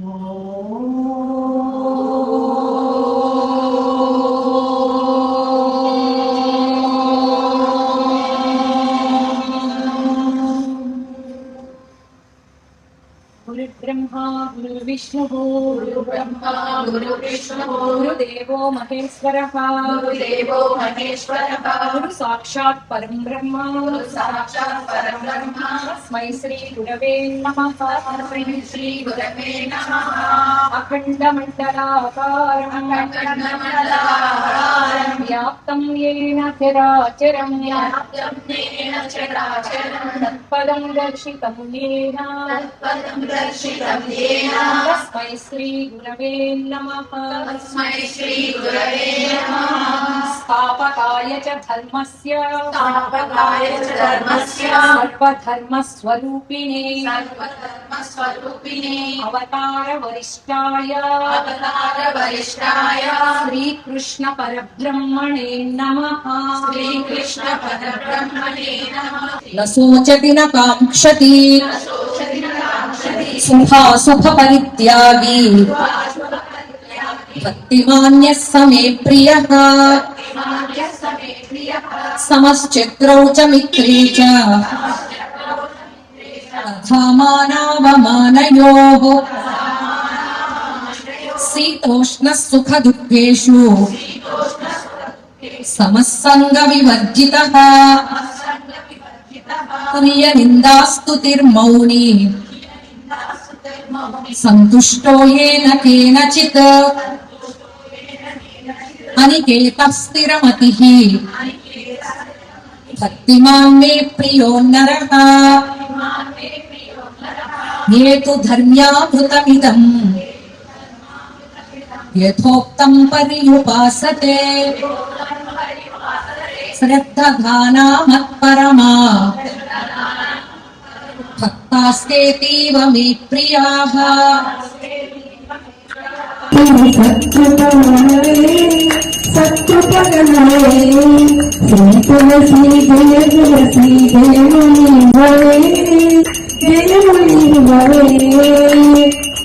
Oh. गुरुर्ब्रह्मा गुरुर्विष्णुः गुरुब्रह्मा गुरुविष्णुः गुरुदेवो महेश्वरः गुरुदेवो महेश्वरः गुरु साक्षात् परं ब्रह्म साक्षात् परब्रह्म तस्मै श्रीगुरवे नमः तस्मै श्रीगुरवे नमः अखण्डमण्डलाकारम् अखण्डमण्डलाकारम् व्याप्तं येन चराचरं व्याप्तं येन चराचरम् तत्पदं दर्शितं येन तत्पदं दर्शितं రక్షితం తేన తస్మై శ్రీ గురవే నమః. తస్మై శ్రీ గురవే నమః. స్థాపకాయ చ స్వరూపిణే అవతార వరిష్టాయ అవతార వరిష్టాయ శ్రీకృష్ణ పరబ్రహ్మణే నమః. శ్రీకృష్ణ పరబ్రహ్మణే నమః నసూచతి న समे प्रियः समे प्रियः समश्चित्रौ च मित्रे च तथा मानावमानयोः शीतोष्णः सुखदुःखेषु समः सङ्गविवर्जितः तुल्यनिन्दास्तुतिर्मौनी सन्तुष्टो येन केनचित् अनिकेतः स्थिरमतिः भक्तिमान् मे प्रियो नरः ये तु धर्म्याभृतमिदम् यथोक्तं पर्युपासते श्रद्धधाना मत्परमा भक्तास्तेतीव मे प्रियाः सत्कृपगणे श्रीतुलसी जय तुलसी जय मुनि भवे जय मुनि भवे